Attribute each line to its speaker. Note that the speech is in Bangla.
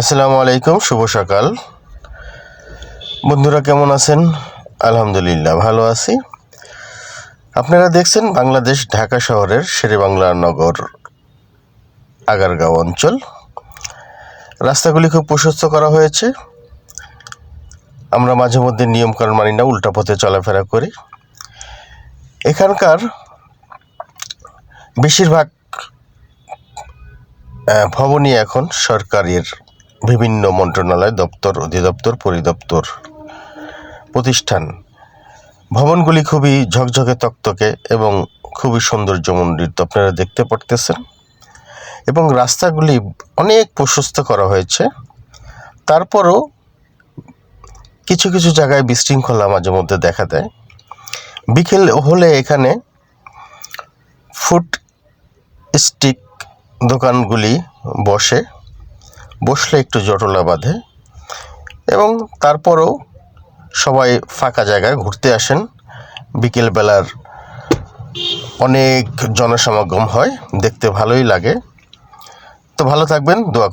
Speaker 1: আসসালামু আলাইকুম, শুভ সকাল। বন্ধুরা কেমন আছেন? আলহামদুলিল্লাহ, ভালো আছি। আপনারা দেখছেন বাংলাদেশ ঢাকা শহরের শেরেবাংলা নগর, আগারগাঁও অঞ্চল। রাস্তাগুলি খুব প্রশস্ত করা হয়েছে। আমরা মাঝে মধ্যে নিয়মকানুন মানি না, উল্টা পথে চলাফেরা করি। এখানকার বেশিরভাগ ভবনই এখন সরকারের বিভিন্ন মন্ত্রণালয় দপ্তর, অধিদপ্তর, পরিদপ্তর প্রতিষ্ঠান। ভবনগুলি খুবই ঝকঝকে তকতকে এবং খুবই সৌন্দর্যমণ্ডিত, আপনারা দেখতে পারতেছেন। এবং রাস্তাগুলি অনেক প্রশস্ত করা হয়েছে। তারপরও কিছু কিছু জায়গায় বিশৃঙ্খলা মাঝে মধ্যে দেখা দেয়। বিকেল হলে এখানে ফুড স্টিক দোকানগুলি বসে। বসলে একটু জটলা বাঁধে এবং তারপরও সবাই ফাঁকা জায়গায় ঘুরতে আসেন। বিকেলবেলার অনেক জনসমাগম হয়, দেখতে ভালোই লাগে। তো ভালো থাকবেন, দোয়া